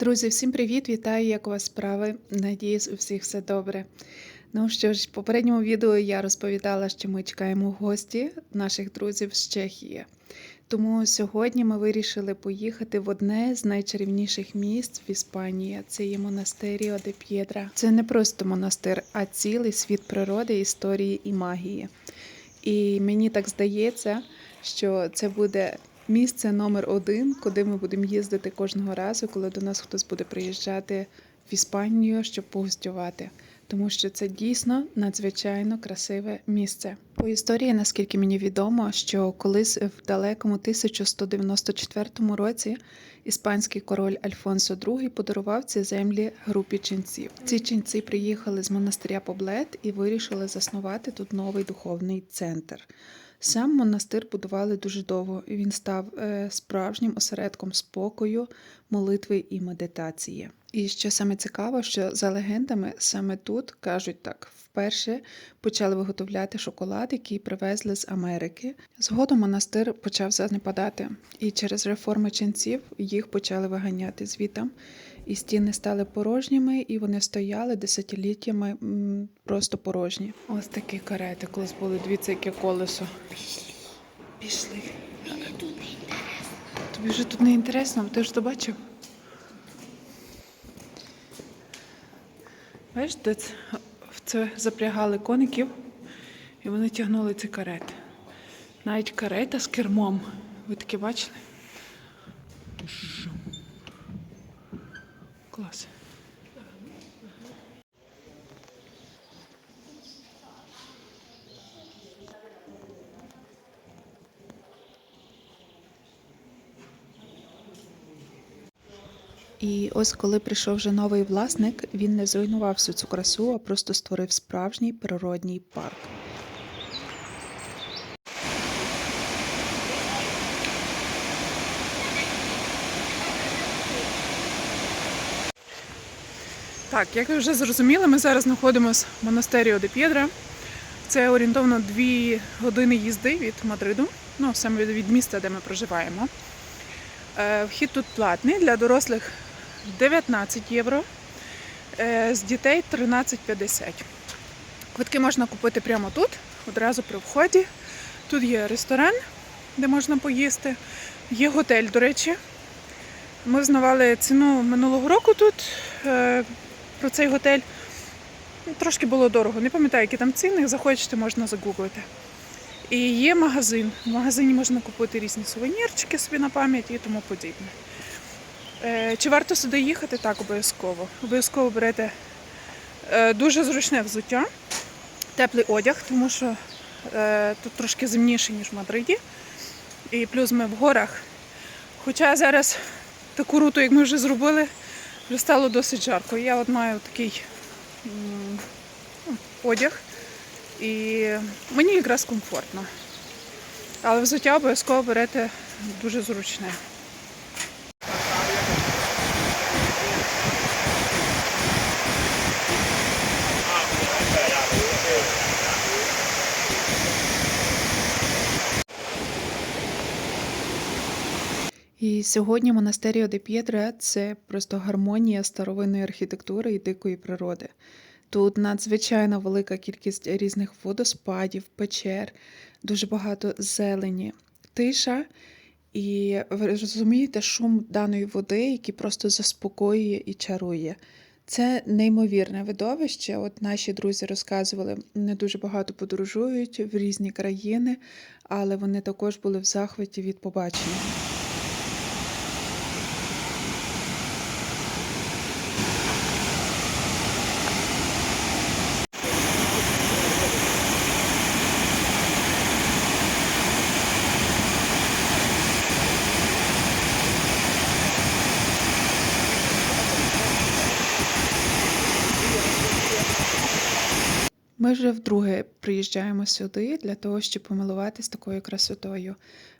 Друзі, всім привіт! Вітаю, як у вас справи. Надіюсь, у всіх все добре. Ну що ж, в попередньому відео я розповідала, що ми чекаємо гості наших друзів з Чехії. Тому сьогодні ми вирішили поїхати в одне з найчарівніших місць в Іспанії. Це є монастиріо де П'єдра. Це не просто монастир, а цілий світ природи, історії і магії. І мені так здається, що це буде місце номер один, куди ми будемо їздити кожного разу, коли до нас хтось буде приїжджати в Іспанію, щоб погостювати. Тому що це дійсно надзвичайно красиве місце. По історії, наскільки мені відомо, що колись в далекому 1194 році іспанський король Альфонсо II подарував ці землі групі ченців. Ці ченці приїхали з монастиря Поблет і вирішили заснувати тут новий духовний центр. Сам монастир будували дуже довго, він став е, справжнім осередком спокою, молитви і медитації. І що саме цікаво, що за легендами саме тут кажуть так. Вперше почали виготовляти шоколад, який привезли з Америки. Згодом монастир почав занепадати, і через реформи ченців їх почали виганяти звітам. І стіни стали порожніми, і вони стояли десятиліттями просто порожні. Ось такі карети колись були. Дивіться, яке колесо. Пішли. Тобі вже тут не інтересно, ти ж то бачив? Бачиш, де в це запрягали коників, і вони тягнули ці карети. Навіть карета з кермом. Ви таке бачили? Клас. І ось коли прийшов вже новий власник, він не зруйнував всю цю красу, а просто створив справжній природній парк. Так, як ви вже зрозуміли, ми зараз знаходимося в монастирі де П'єдра. Це орієнтовно 2 години їзди від Мадриду, ну саме від- міста, де ми проживаємо. Е, Вхід тут платний для дорослих 19 євро, е, з дітей 13,50. Квитки можна купити прямо тут, одразу при вході. Тут є ресторан, де можна поїсти. Є готель, до речі. Ми знавали ціну минулого року тут е, про цей готель. Ну, Трошки було дорого. Не пам'ятаю, які там ціни. Захочете, можна загуглити. І є магазин. В магазині можна купити різні сувенірчики собі на пам'ять і тому подібне. Е, Чи варто сюди їхати? Так, обов'язково. Обов'язково берете е, дуже зручне взуття, теплий одяг, тому що е, тут трошки зимніше, ніж в Мадриді. І плюс ми в горах. Хоча зараз таку руту, як ми вже зробили, вже стало досить жарко. Я от маю такий одяг, і мені якраз комфортно. Але взуття обов'язково берете дуже зручне. Сьогодні монастиріо де П'єдра це просто гармонія старовинної архітектури і дикої природи. Тут надзвичайно велика кількість різних водоспадів, печер, дуже багато зелені, тиша. І ви розумієте шум даної води, який просто заспокоює і чарує. Це неймовірне видовище. От наші друзі розказували, не дуже багато подорожують в різні країни, але вони також були в захваті від побачення. Ми вже вдруге приїжджаємо сюди для того, щоб помилуватись такою красотою.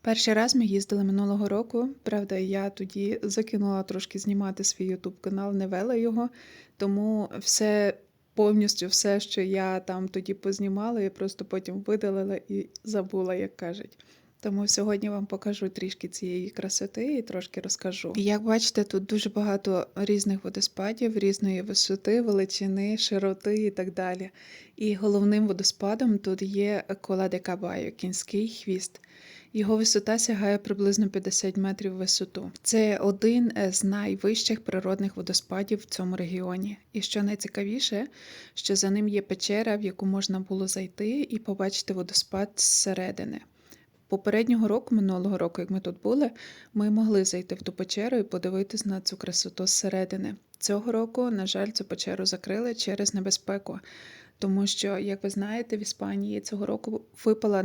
Перший раз ми їздили минулого року. Правда, я тоді закинула трошки знімати свій YouTube канал, не вела його, тому все повністю все, що я там тоді познімала, я просто потім видалила і забула, як кажуть. Тому сьогодні вам покажу трішки цієї красоти і трошки розкажу. Як бачите, тут дуже багато різних водоспадів, різної висоти, величини, широти і так далі. І головним водоспадом тут є кола де Кабайо, кінський хвіст. Його висота сягає приблизно 50 метрів висоту. Це один з найвищих природних водоспадів в цьому регіоні. І що найцікавіше, що за ним є печера, в яку можна було зайти і побачити водоспад зсередини. Попереднього року, минулого року, як ми тут були, ми могли зайти в ту печеру і подивитись на цю красоту зсередини. Цього року, на жаль, цю печеру закрили через небезпеку. Тому що, як ви знаєте, в Іспанії цього року випала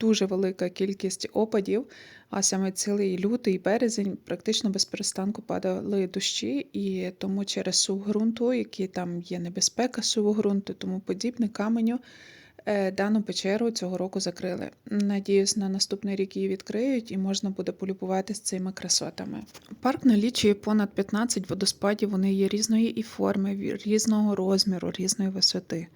дуже велика кількість опадів, а саме цілий лютий березень практично без перестанку падали дощі, і тому через сув ґрунту, який там є небезпека суву ґрунту, тому подібне каменю. Е, Дану печеру цього року закрили. Надіюсь, на наступний рік її відкриють і можна буде полюбуватися цими красотами. Парк налічує понад 15 водоспадів. Вони є різної і форми, різного розміру, різної висоти.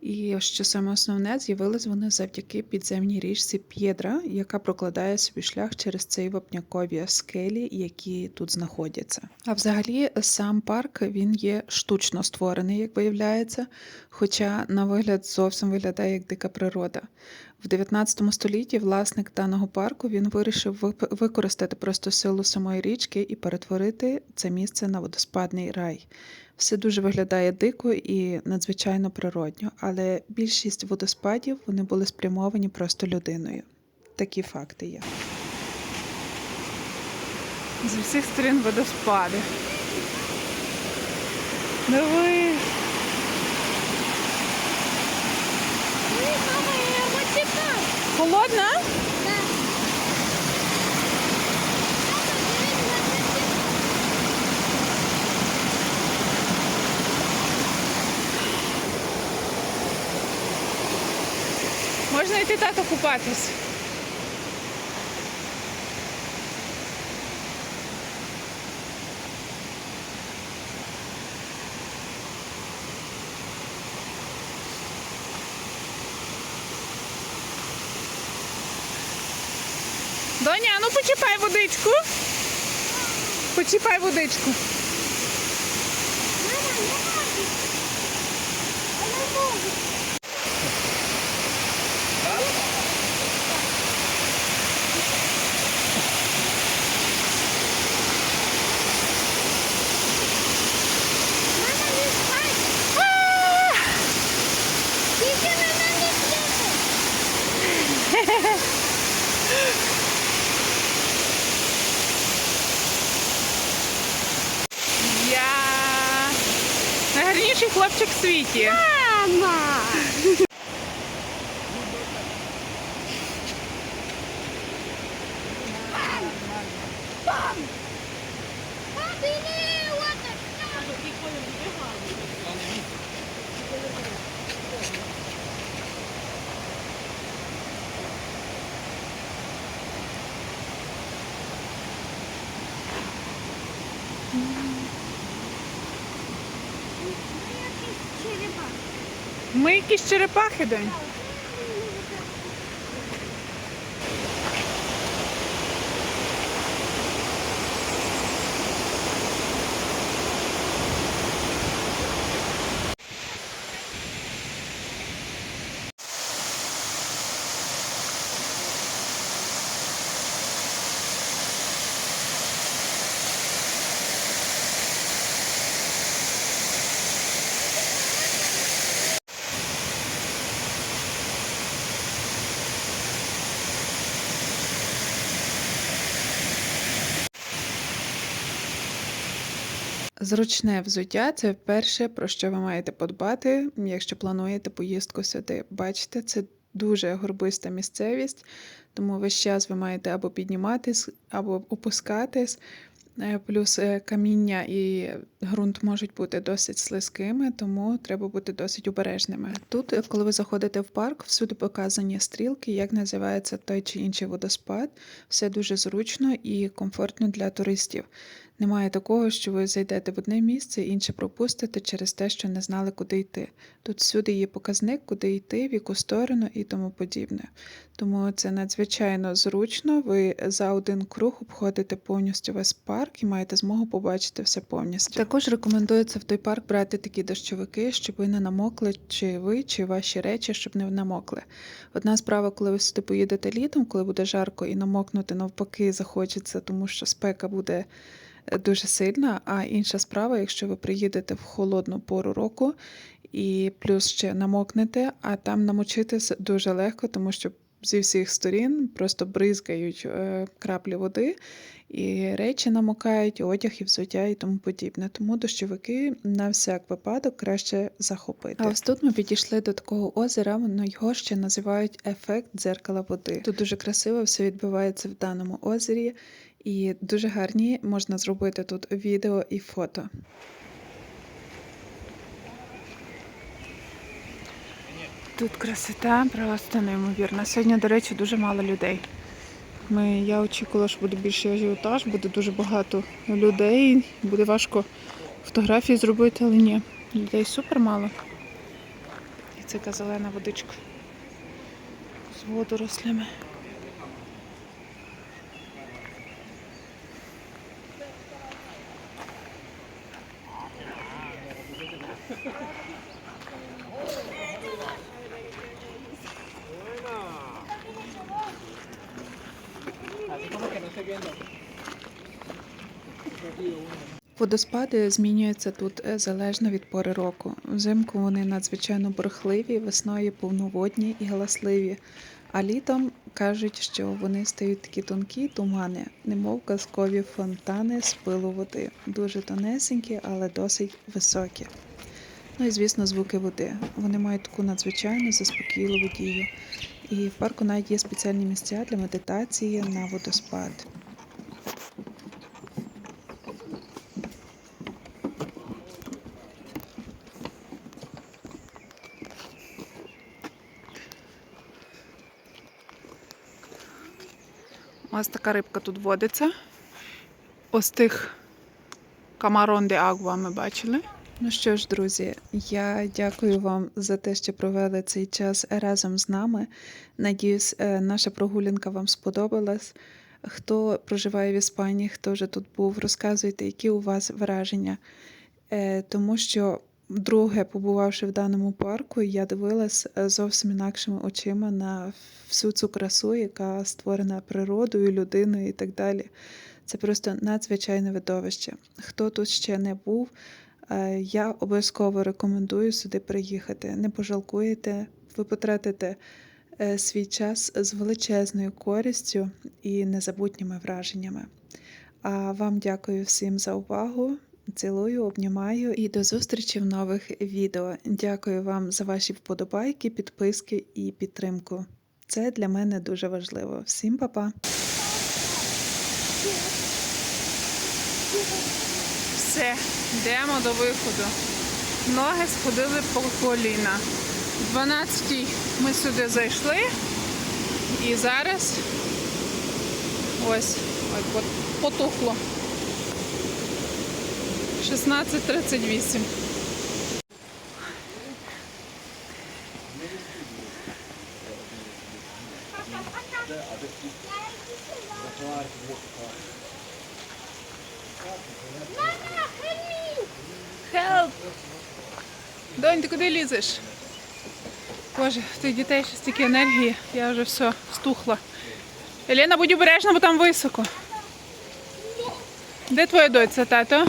І що саме основне, з'явились вони завдяки підземній річці П'єдра, яка прокладає собі шлях через ці вапнякові скелі, які тут знаходяться. А взагалі, сам парк він є штучно створений, як виявляється, хоча на вигляд зовсім виглядає як дика природа. В 19 столітті власник даного парку він вирішив використати просто силу самої річки і перетворити це місце на водоспадний рай. Все дуже виглядає дико і надзвичайно природньо, але більшість водоспадів вони були спрямовані просто людиною. Такі факти є. З усіх сторін водоспади. Диви! Ой, мама, я его чекаю. Чекай. Можна йти тато купатись. Доня, ну почіпай водичку. Почіпай водичку. Мама, не найгарніший хлопчик в світі. Мама! Бабіни, черепах. Ми якісь черепахи, донь. Зручне взуття це перше, про що ви маєте подбати, якщо плануєте поїздку сюди. Бачите, це дуже горбиста місцевість, тому весь час ви маєте або підніматись, або опускатись. Е, Плюс е, каміння і ґрунт можуть бути досить слизькими, тому треба бути досить обережними. Тут, е, коли ви заходите в парк, всюди показані стрілки, як називається той чи інший водоспад. Все дуже зручно і комфортно для туристів. Немає такого, що ви зайдете в одне місце, інше пропустите через те, що не знали, куди йти. Тут всюди є показник, куди йти, в яку сторону і тому подібне. Тому це надзвичайно зручно. Ви за один круг обходите повністю весь парк і маєте змогу побачити все повністю. Також рекомендується в той парк брати такі дощовики, щоб ви не намокли, чи ви, чи ваші речі, щоб не намокли. Одна справа, коли ви сюди поїдете літом, коли буде жарко і намокнути навпаки захочеться, тому що спека буде дуже сильна. А інша справа, якщо ви приїдете в холодну пору року і плюс ще намокнете, а там намочитись дуже легко, тому що зі всіх сторін просто бризкають е, краплі води, і речі намокають, і одяг, і взуття, і тому подібне. Тому дощовики на всяк випадок краще захопити. А ось тут ми підійшли до такого озера, воно його ще називають ефект дзеркала води. Тут дуже красиво все відбувається в даному озері, і дуже гарні можна зробити тут відео і фото. Тут красота просто неймовірна. Сьогодні, до речі, дуже мало людей. Ми, я очікувала, що буде більший ажіотаж, буде дуже багато людей, буде важко фотографії зробити, але ні. Людей супер мало. І це така зелена водичка з водорослями. Водоспади змінюються тут е, залежно від пори року. Взимку вони надзвичайно бурхливі, весною повноводні і галасливі. А літом кажуть, що вони стають такі тонкі тумани, немов казкові фонтани з пилу води. Дуже тонесенькі, але досить високі. Ну і звісно, звуки води. Вони мають таку надзвичайну заспокійливу дію. І в парку навіть є спеціальні місця для медитації на водоспад. Ось така рибка тут водиться. Ось тих камарон де агва ми бачили. Ну що ж, друзі, я дякую вам за те, що провели цей час разом з нами. Надіюсь, е, наша прогулянка вам сподобалась. Хто проживає в Іспанії, хто вже тут був, розказуйте, які у вас враження. Е, Тому що Друге, побувавши в даному парку, я дивилась е, зовсім інакшими очима на всю цю красу, яка створена природою, людиною і так далі. Це просто надзвичайне видовище. Хто тут ще не був, я обов'язково рекомендую сюди приїхати. Не пожалкуєте, ви потратите е, свій час з величезною користю і незабутніми враженнями. А вам дякую всім за увагу. Цілую, обнімаю і до зустрічі в нових відео. Дякую вам за ваші вподобайки, підписки і підтримку. Це для мене дуже важливо. Всім па-па! Все, йдемо до виходу. Ноги сходили по коліна. В 12 ми сюди зайшли. І зараз ось, ой, пот- потухло. 16.38. Мама, help Help! Донь, ти куди лізеш? Боже, в тих дітей ще стільки енергії, я вже все стухла. Елена, будь обережна, бо там високо. Де твоя доця, тато?